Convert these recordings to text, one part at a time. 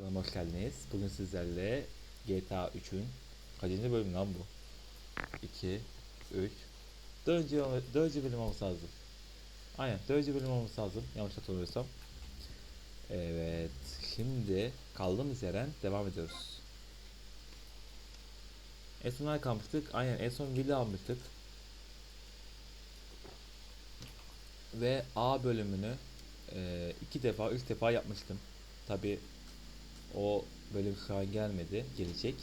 Kanalıma hoş geldiniz. Bugün sizlerle GTA 3'ün kaçıncı bölümü lan bu? 2, 3, 4. 4. bölüm olması lazım. Aynen 4. bölüm olması lazım. Yanlış hatırlamıyorsam. Evet. Şimdi kaldığımız yerden devam ediyoruz. En son nerede kalmıştık? Aynen en son villa almıştık. Ve A bölümünü e, iki defa, üç defa yapmıştım. Tabi o bölüm şu an gelmedi. Gelecek.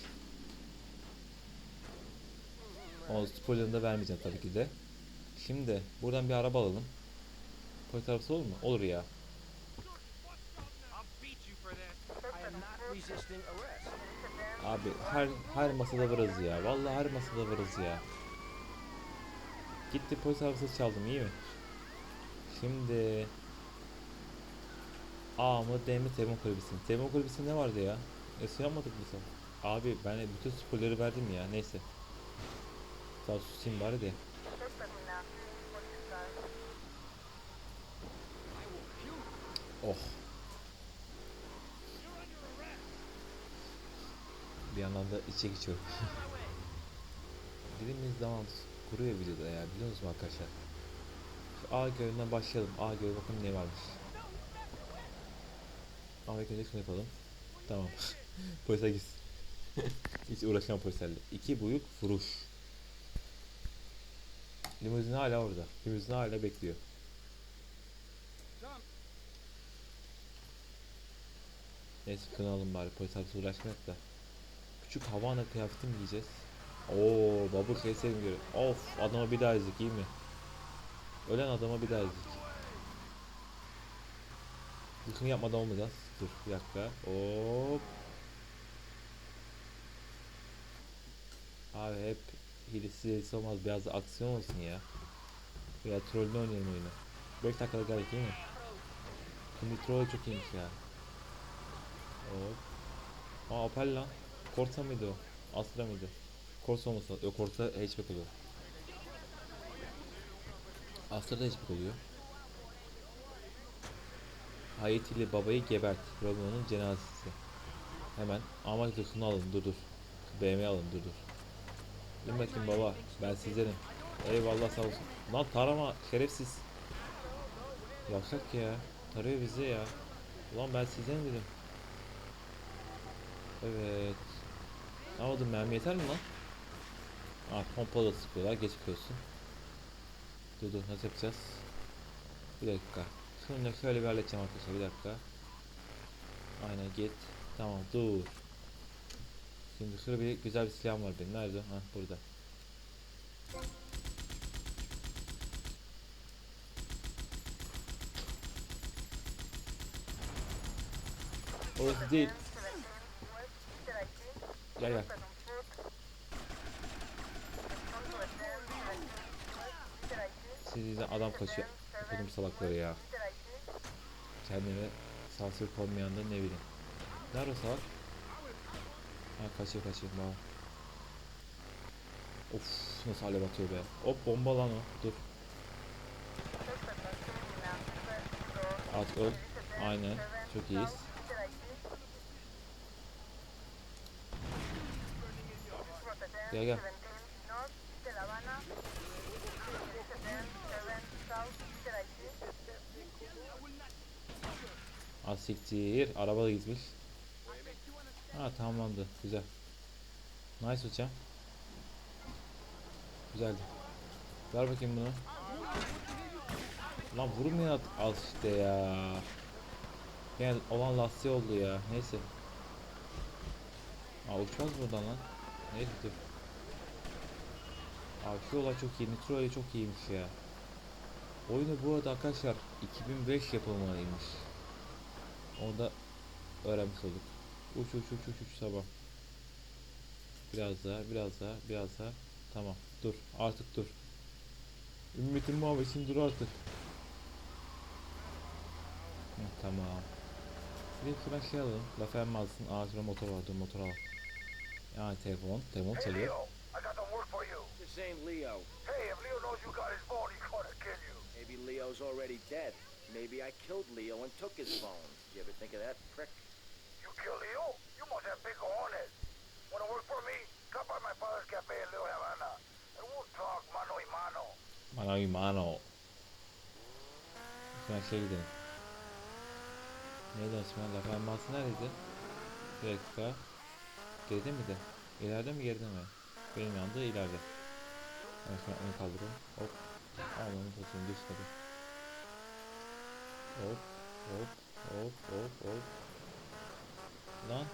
O spoilerını da vermeyeceğim tabii ki de. Şimdi buradan bir araba alalım. Polis arabası olur mu? Olur ya. Abi her her masada varız ya. Vallahi her masada varız ya. Gitti polis arabası çaldım iyi mi? Şimdi A mı D mi Temur kulübesi? Ne vardı ya? Eski yapmadık mı sen? Abi ben bütün spoiler'ı verdim ya neyse. Daha susayım bari de. Oh. Bir yandan da içe geçiyorum. Dilimiz zaman kuruyor videoda ya biliyor musunuz arkadaşlar? Şu A gölünden başlayalım. A gölü bakın ne varmış. A gölü şunu yapalım. Tamam. Polise gitsin. Hiç uğraşamam polislerle. İki büyük vuruş. Limuzin hala orada. Limuzin hala bekliyor. Neyse kınalım bari polis arabası uğraşmayalım da. Küçük Havana kıyafeti mi giyeceğiz? Oo babur şey göre. Of adama bir daha ezdik iyi mi? Ölen adama bir daha ezdik. Yıkım yapmadan olmayacağız. Dur bir dakika. Hop. Abi hep hilesi hilesi olmaz. Biraz da aksiyon olsun ya. Veya trollü oynayalım oyunu. 5 dakikada geldik iyi mi? Şimdi troll çok iyiymiş ya. Hop. Aa Opel lan. Corsa mıydı o? Astra mıydı? Corsa olması. Yok Corsa hatchback oluyor. Astra da hatchback oluyor. Haitili babayı gebert. Romeo'nun cenazesi. Hemen. Ama dur alın dur dur. BMW alın dur dur. Bakayım baba. Ben sizlerim. Eyvallah sağ olsun. Lan tarama şerefsiz. Yavşak ya. Tarıyor bizi ya. Ulan ben sizden dedim. Evet. Oldu mermi yeter mi lan? Aa pompalı sıkıyorlar geçmiş olsun. Dur dur nasıl yapacağız? Bir dakika. Şunu da şöyle bir halledeceğim arkadaşlar bir dakika. Aynen git. Tamam dur. Şimdi şurada bir güzel bir silahım var benim. Nerede? Ha burada. Orası değil. Gel gel. Sizden adam kaçıyor. Benim salakları ya. Kendine sansür konmayan da ne bileyim. Nerede o salak? Ha kaçıyor kaçıyor bak. Of nasıl alev atıyor be. Hop bomba lan o. Dur. At öl. Aynen. Çok iyiyiz. Gel gel. Asiktir. Araba da gitmiş. Ha tamamlandı. Güzel. Nice hocam. Güzeldi. Ver bakayım bunu. Lan vurmuyor at al işte ya. Yani olan lastiği oldu ya. Neyse. Aa uçmaz buradan lan. Neyse dur. Abi şu olay çok iyi. Nitro olay çok iyiymiş ya. Oyunu bu arada arkadaşlar 2005 yapılmalıymış. Onu da öğrenmiş olduk. Uç uç uç uç uç sabah. Biraz daha, biraz daha, biraz daha. Tamam. Dur. Artık dur. Ümmetin muhabbetin dur artık. Hı, tamam. Bir de şuradan şey alalım. Laf emmazsın. Aa şurada motor var. Dur motor al. Yani telefon. Telefon Hey çalıyor. Leo, I got some work for you. This ain't Leo. Hey, if Leo knows you got his phone, he's gonna kill you. Maybe Leo's already dead. Maybe I killed Leo and took his phone. You ever think of that prick? You killed Leo? You must have big hornet. Wanna work for me? Come by my father's cafe in Little Havana, and we'll talk mano y mano. Mano y mano. Sen şey gidelim. Neydi Osman? Laf alması neredeydi? Bir dakika. Geride miydi? İleride mi geride mi? Benim yanımda ileride. Evet, ön kaldırıyorum. Hop. Al onu. Düz kalıyor. Hop. Hop. Hop. Hop. Hop. Lan.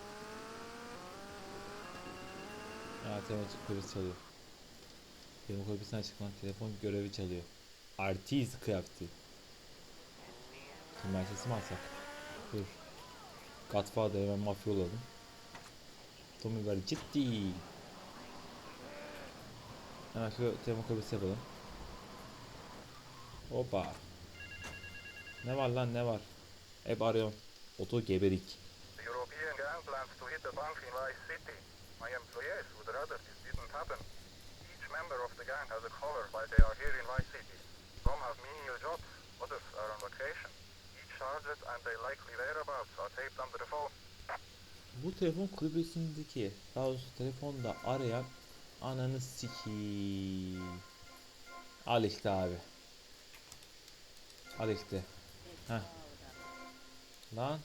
Telefon kulübesi çalıyor. Telefon kulübesinden çıkan telefon görevi çalıyor. Artist kıyafeti. Şimdi ben sesimi alsak. Dur. Godfather hemen mafya olalım. Tommy ver ciddi. Hemen şu telefon kulübesi yapalım. Hoppa. Ne var lan ne var? Hep arıyorum. Oto geberik. Bu telefon kulübesindeki daha doğrusu telefonda arayan ananı siki. Al işte abi. Al işte. Heh. Lan.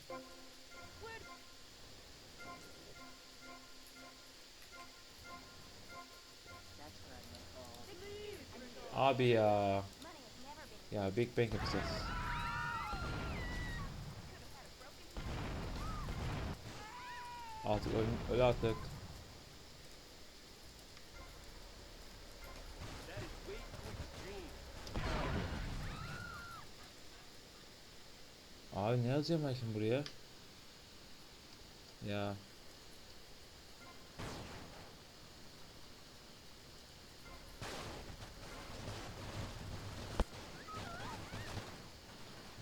Abi ya. Ya Big Bang yapacağız. Artık öl, öl artık. Abi ne yazacağım ben şimdi buraya? Ya.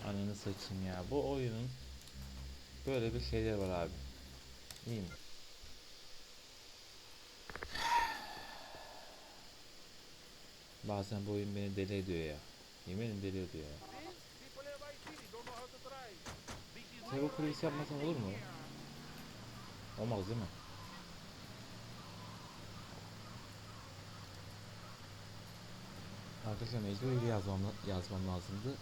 Ananı saçayım ya. Bu oyunun böyle bir şeyler var abi. İyi mi? Bazen bu oyun beni deli ediyor ya. Yemin deli ediyor ya. Tebo kulübesi yapmasam olur mu? Olmaz değil mi? Arkadaşlar mecbur hile yazmam, yazmam lazımdı.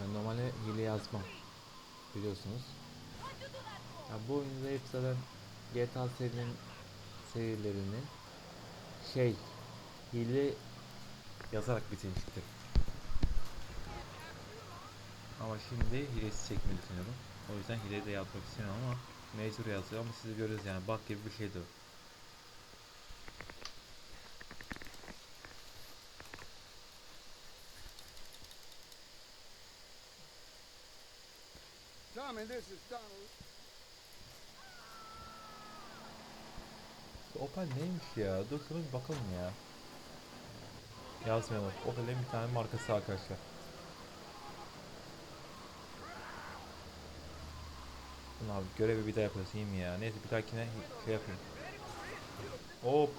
Ben normalde hile yazmam. Biliyorsunuz. Ya bu oyunda hep zaten GTA serinin serilerini şey hile yazarak bitirmiştir. Ama şimdi hilesi çekmeyi düşünüyorum. O yüzden hile de yazmak istemiyorum ama mecbur yazıyor ama siz görüyoruz yani bak gibi bir şeydi. Tommy, this is Donald. Opel neymiş ya? Dur şuna bir bakalım ya. Yazmayalım. Opel'in bir tane markası arkadaşlar. Bunu abi görevi bir daha mi ya? Neyse bir dahakine şey yapayım. Hop.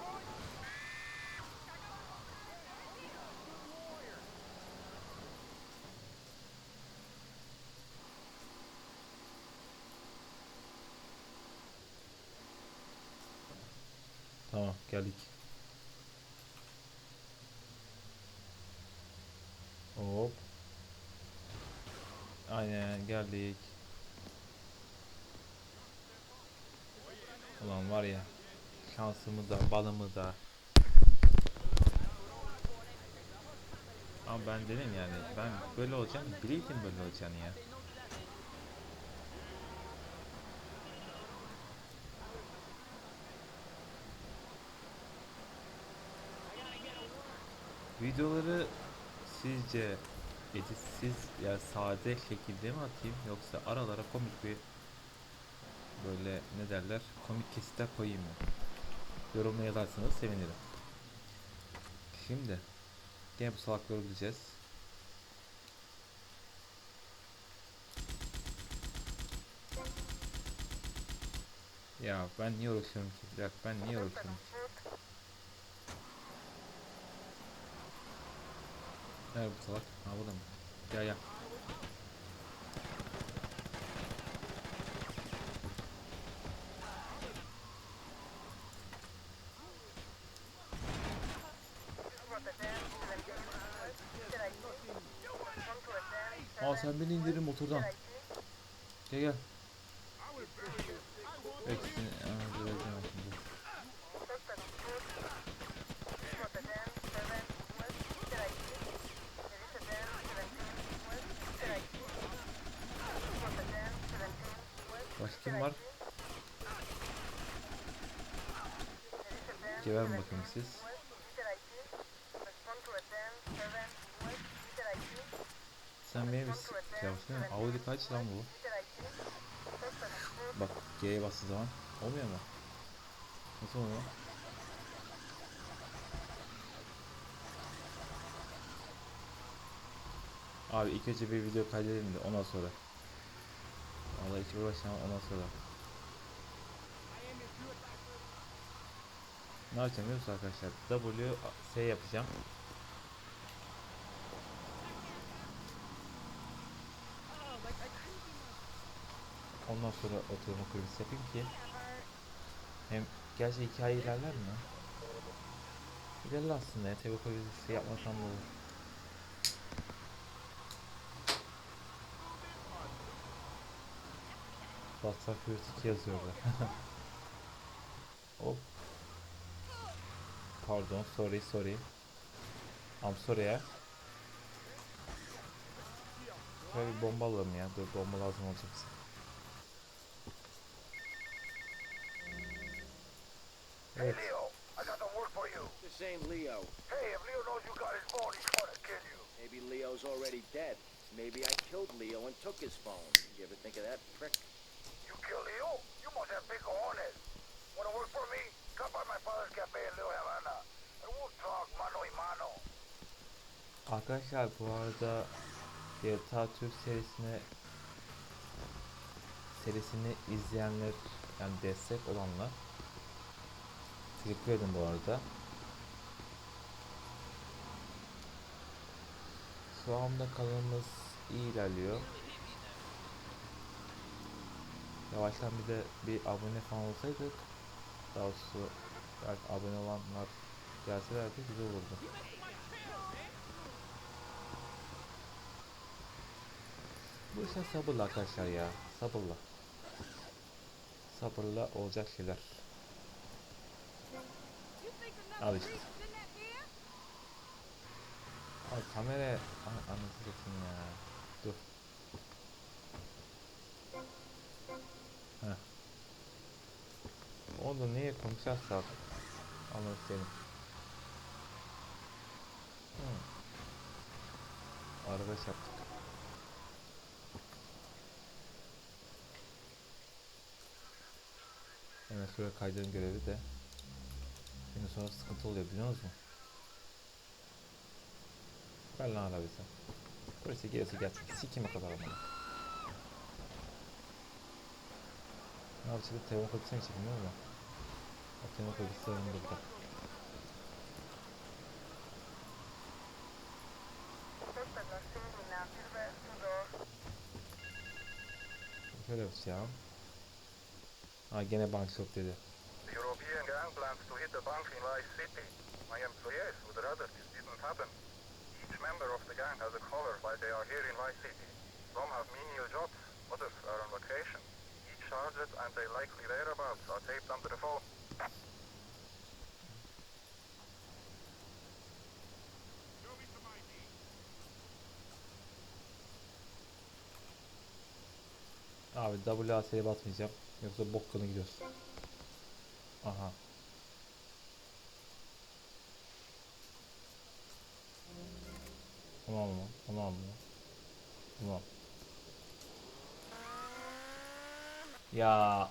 Tamam geldik. Hop. Aynen geldik. Ulan var ya şansımı da balımı da. Ama ben dedim yani ben böyle olacağım bileydim böyle olacağını ya. Videoları sizce editsiz ya sade şekilde mi atayım yoksa aralara komik bir böyle ne derler komik kesitler koyayım mı? Yorumla yazarsanız sevinirim. Şimdi gene bu salakları bileceğiz. Ya ben niye uğraşıyorum ki? Bir ben niye uğraşıyorum? Nerede bu salak? Ha burada mı? Gel gel. sen indirin motordan. Gel gel. Dur, bekle, şimdi. Başka kim var? Geber mi bakalım siz? İs- şey yapsın değil mi? Audi kaç lan bu? Bak G'ye bastığı zaman olmuyor mu? Nasıl oluyor? Abi ilk önce bir video kaydedelim de ondan sonra. Vallahi hiç uğraşamam ondan sonra. Ne yapacağım biliyor musun arkadaşlar? W S yapacağım. Ondan sonra oturma kulübesi yapayım ki hem gerçi hikaye ilerler mi? İlerler aslında ya. Tabi kulübesi yapmasam da olur. WhatsApp Furious 2 yazıyor orada. Hop. Pardon, sorry, sorry. I'm sorry ya. Şöyle bir bomba alalım ya. Dur bomba lazım olacak bize. Evet. Leo, I got some work for you. This ain't Leo. Hey, if Leo knows you got his phone, he's gonna kill you. Maybe Leo's already dead. Maybe I killed Leo and took his phone. Did You ever think of that, prick? You kill Leo? You must have big cojones. Wanna work for me? Come by my father's cafe in Little Havana, and we'll talk mano y mano. Arkadaşlar bu arada GTA Türk serisine serisini izleyenler yani destek olanlar ederim bu arada. Anda kanalımız iyi ilerliyor. Yavaştan bir de bir abone falan olsaydık daha doğrusu belki abone olanlar gelselerdi güzel olurdu. Bu işler sabırla arkadaşlar ya. Sabırla. Sabırla olacak şeyler. Al işte. Ay kamera anasını satayım ya. Dur. Heh. Onu niye konuşarsak anladım seni. Hmm. Arkadaş yaptık. Hemen şuraya kaydırın görevi de. Şimdi sonra sıkıntı oluyor biliyor musun? Ver lan arabayı sen. Polise gelirse gelsin. Sikime kadar ama. Ne yapacağız? Telefon kapısına geçelim değil mi? Telefon kapısı önümüzde. Şöyle yapacağım. Ha gene bank shop dedi. Gang plans to hit the bank in Vice City. My employees would rather this didn't happen. Each member of the gang has a collar while they are here in Vice City. Some have menial jobs, others are on vacation. Each target and their likely whereabouts are taped onto the phone. Abi WAS'ye basmayacağım. Yoksa bok kanı gidiyoruz. Aha. Onu alma. Onu alma. Al. Ya.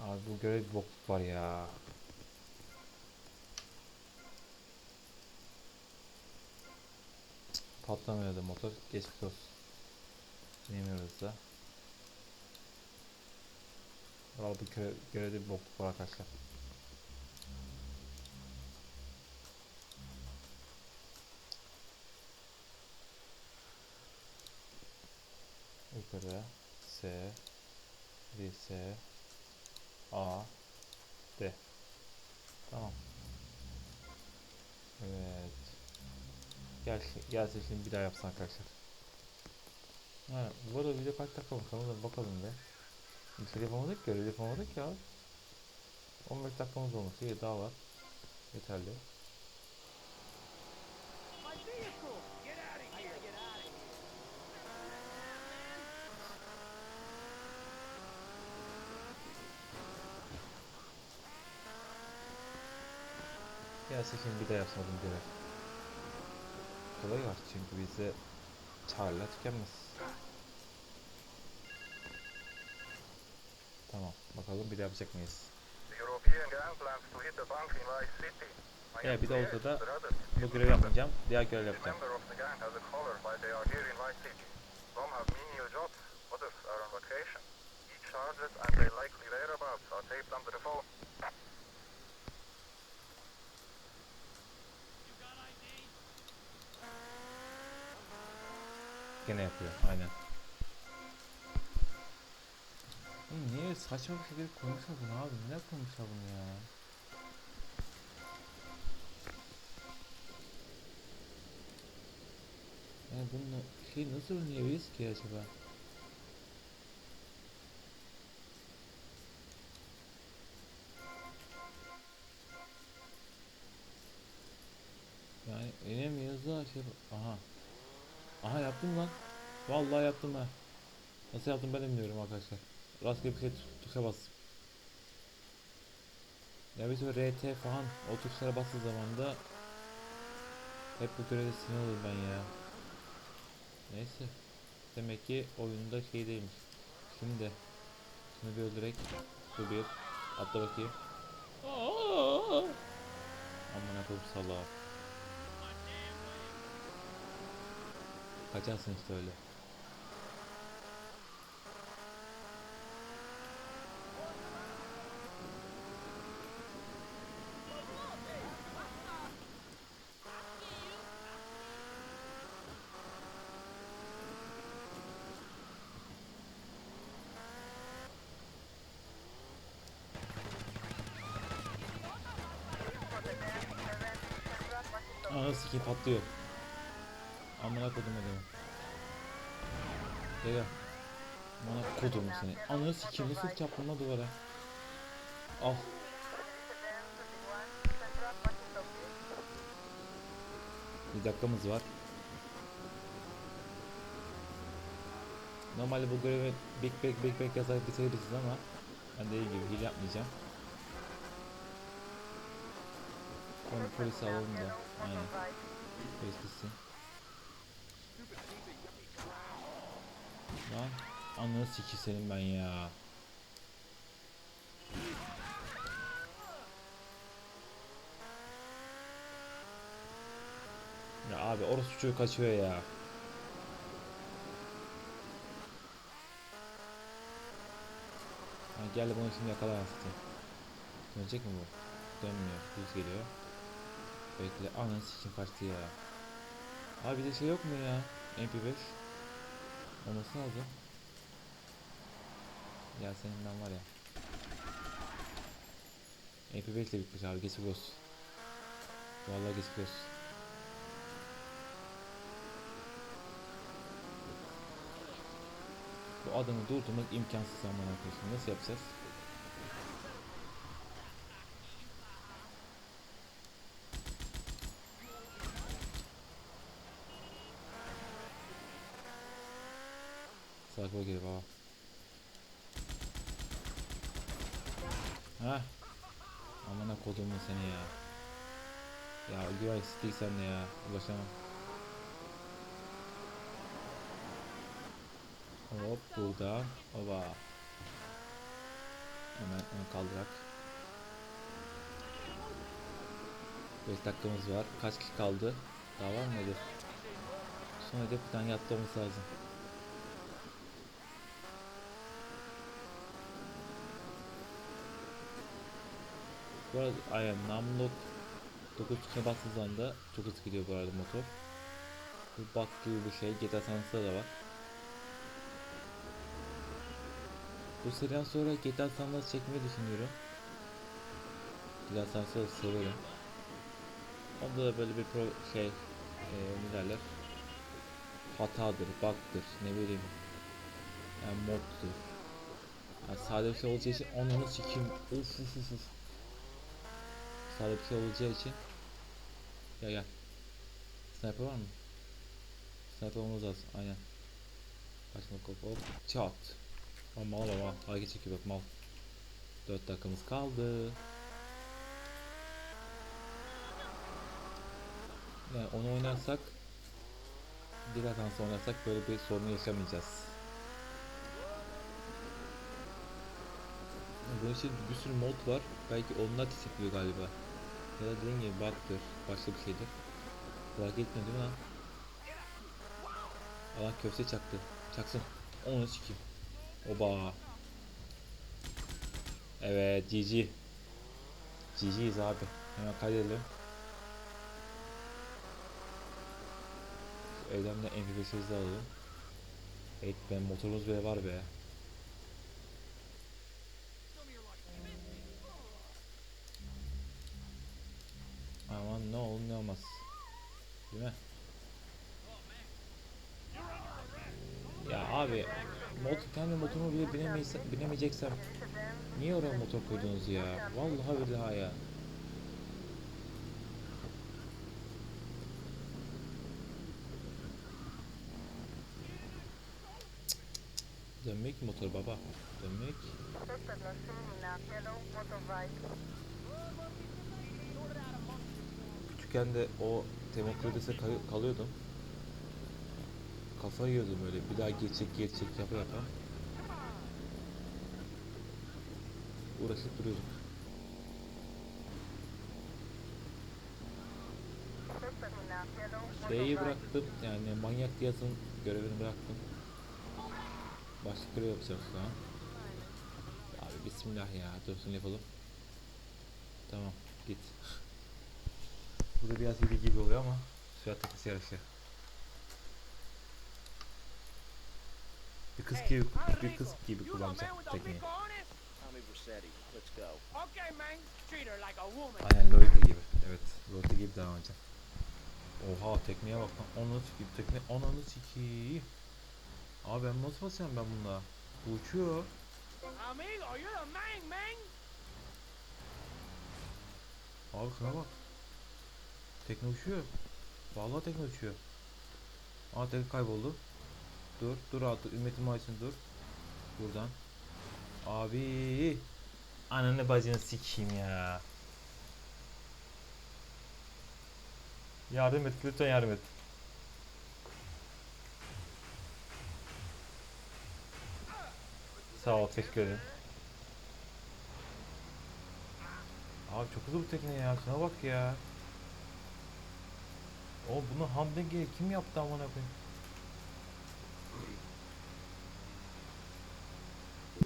Abi bu görev bir var ya. Cık, Patlamıyor da motor. Geçmiş olsun. Bilmiyoruz da. Valla bu görev, görevde bir bokluk var arkadaşlar. yukarı. S. S. A. D. Tamam. Evet. Gel, gelse şimdi bir daha yapsın arkadaşlar. Ha, bu arada video kaç dakika bakalım da bakalım be. Şey yapamadık ki, öyle yapamadık ya. 15 dakikamız olmuş, iyi daha var. Yeterli. Gelse şimdi bir daha yapmadım görev. Kolay var çünkü bizde çağrılar tükenmez. Tamam bakalım bir daha yapacak mıyız? Ya bir de ortada bu görevi yapmayacağım. Diğer görev yapacağım. target and their likely whereabouts are taped onto the phone. Gene yapıyor aynen. Oğlum niye saçma bir şekilde koymuşlar bunu abi? Neden koymuşlar bunu ya? Yani bunu şey nasıl oynayabiliriz ki acaba? Yani oynamıyoruz da şey aha aha yaptım lan. Vallahi yaptım ha. Nasıl yaptım ben bilmiyorum arkadaşlar. Rastgele bir şey tu- tuşa bastım. Ya bir süre RT falan o tuşlara bastığı zaman da hep bu görevde sinir olurum ben ya. Neyse. Demek ki oyunda şey değilmiş şimdi şunu bir öldürek. Şu bir. Atla bakayım. Aman koyayım salağa Kaçarsın işte öyle. Anasını sikeyim patlıyor. Amına kodum adamı. Gel. Amına kodum seni. Ananı sikeyim nasıl çarptın duvara. Al. Bir dakikamız var. Normalde bu görevi big big big big yazarak bitirebiliriz ama ben dediğim gibi hile yapmayacağım. Sonra polisi alalım da. Aynen. Polis gitsin. Lan ananı siki senin ben ya. Ya abi orası çocuğu kaçıyor ya. Ha, gel bunu şimdi yakala artık. Dönecek mi bu? Dönmüyor. Düz geliyor. Bekle. Ananı sikim kaçtı ya. Abi bir de şey yok mu ya? MP5. Olması lazım. Ya senin ben var ya. MP5 ile bitmiş abi geçik olsun. Vallahi geçik olsun. Bu adamı durdurmak imkansız zaman arkadaşım. Nasıl yapacağız? Sakin gel baba. Ha? Amına kodumun seni ya. Ya güven stik sen de ya. Ulaşamam. Hop buradan. Oba. Hemen onu kaldırak. 5 dakikamız var. Kaç kişi kaldı? Daha var mı hedef? Son hedef bir tane yapmamız lazım. Bu arada aynen namluk 9 tuşuna bastığı zaman da çok hızlı gidiyor bu arada motor. Bu bak gibi bir şey GTA San Andreas'ta da var. Bu seriden sonra GTA San Andreas çekmeyi düşünüyorum. GTA San Andreas'ı severim. Onda da böyle bir pro şey e, ne derler hatadır, bug'dır, ne bileyim yani moddur. Yani sade bir şey olacağı için onunu sikeyim. Uf uf uf uf. Şey olacağı için. Gel gel. Sniper var mı? Sniper olmamız lazım. Aynen. Kaçma kop. Çat. Ama mal ama hareket çekiyor bak mal. 4 dakikamız kaldı. Yani onu oynarsak bir dakika oynarsak böyle bir sorun yaşamayacağız. Bunun için bir sürü mod var. Belki onlar tetikliyor galiba. Ya da dediğim gibi bug'dır. Başka bir şeydir. Fark etmiyor değil mi lan? Allah köfte çaktı. Çaksın. Onu sikeyim. Oba. Evet GG. GG'yiz abi. Hemen kaydedelim. Evden de MP5'imizi alalım. Evet ben motorumuz bile var be. Aman ne olur ne olmaz. Değil mi? Ya abi mod, kendi motorumu bile binemeyiz, binemeyeceksem niye oraya motor koydunuz ya? Vallahi billahi ya. Dönmek motor baba. Dönmek. Küçükken de o demokradise kalıyordum. Kafa yiyordum öyle. Bir daha geçecek geçecek yapa yapa. Uğraşıp duruyorduk. Şeyi bıraktım yani manyak diyasın görevini bıraktım. Başka görev yapacağım şu an. Abi bismillah ya dursun yapalım. Tamam git. Bu da biraz hile gibi oluyor ama sürat takısı yarışı. Bir kız gibi bir kız gibi kullanacağım tekniği. Aynen Lolita gibi. Evet, Lolita gibi devam edeceğim. Oha tekniğe bak lan. Onu sikeyim tekne. Ananı sikeyim. Abi ben nasıl basacağım ben bunda? Bu uçuyor. Amigo, you're the man, man. Abi şuna bak. Tekne uçuyor. Vallahi tekne uçuyor. Aa tekne kayboldu. Dur, dur abi. Ümmetim açsın dur. Buradan. Abi. Ananı bacını sikeyim ya. Yardım et, lütfen yardım et. Sağ ol, teşekkür ederim. Abi çok hızlı bu tekne ya, şuna bak ya. O bunu hamdenge kim yaptı amına koyayım?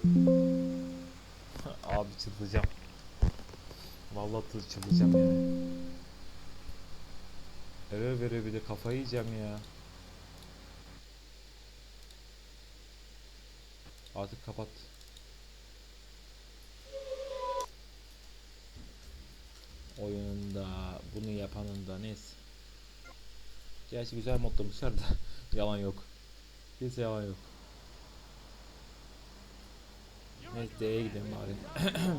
Abi çıldıracağım. Vallahi çıldıracağım ya. Error veriyor bir de kafayı yiyeceğim ya. Artık kapat. Oyununda bunu yapanın da neyse. Gerçi güzel modlamışlar da yalan yok. Hiç yalan yok. Neyse D'ye gidelim bari.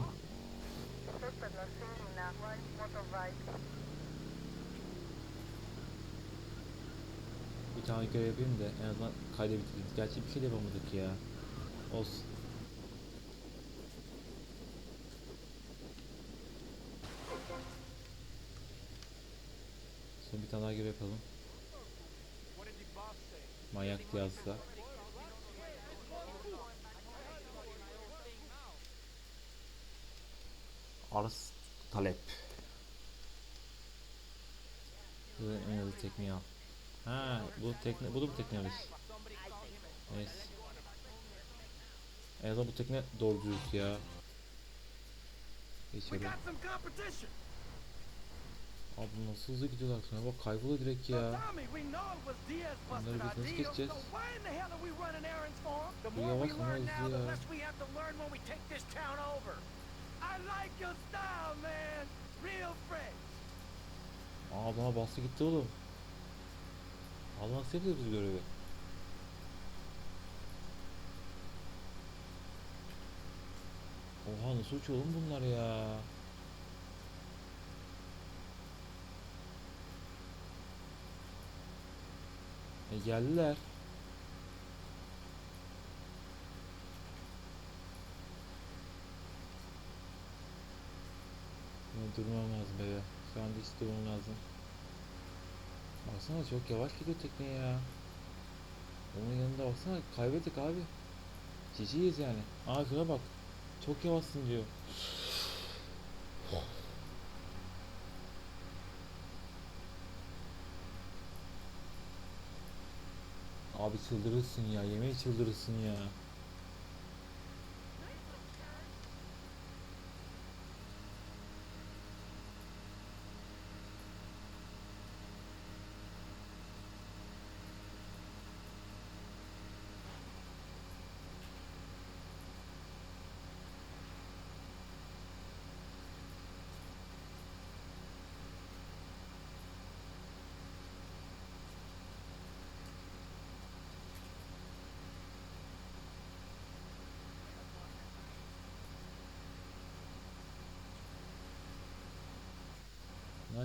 Bir tane görev yapayım da en azından kayda bitireyim. Gerçi bir şey de yapamadık ya. Olsun. Son bir tane daha görev yapalım. Manyak yazsa. Arz talep. Bu en hızlı tekniği al. Ha, bu tekne, bu da bu tekne Neyse. En azından bu tekne doğru dürüst ya. Geçelim. Abi nasıl hızlı gidiyorlar sana bak kayboluyor direkt ya. Bunları biz nasıl geçeceğiz? Bu yavaş ama hızlı ya. Aa bana bastı gitti oğlum. Allah nasıl yapıyoruz biz görevi? Oha nasıl uçuyor oğlum bunlar ya? Geldiler. Durmam lazım bebe. Şu anda hiç durmam lazım. Baksana çok yavaş gidiyor tekne ya. Onun yanında baksana kaybettik abi. Ciciyiz yani. Aa şuna bak. Çok yavaşsın diyor. Abi çıldırırsın ya. Yemeği çıldırırsın ya.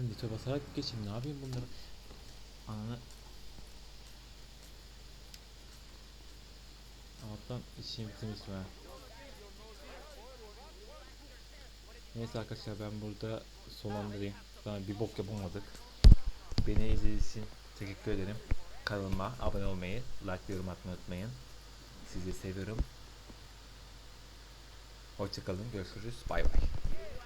Lan lite basarak geçeyim. Ne yapayım bunları? Ananı. Alttan içeyim temiz be. Neyse arkadaşlar ben burada sonlandırayım. Daha bir bok yapamadık. Beni izlediğiniz için teşekkür ederim. Kanalıma abone olmayı, like yorum atmayı unutmayın. Sizi seviyorum. Hoşçakalın, görüşürüz. Bay bay.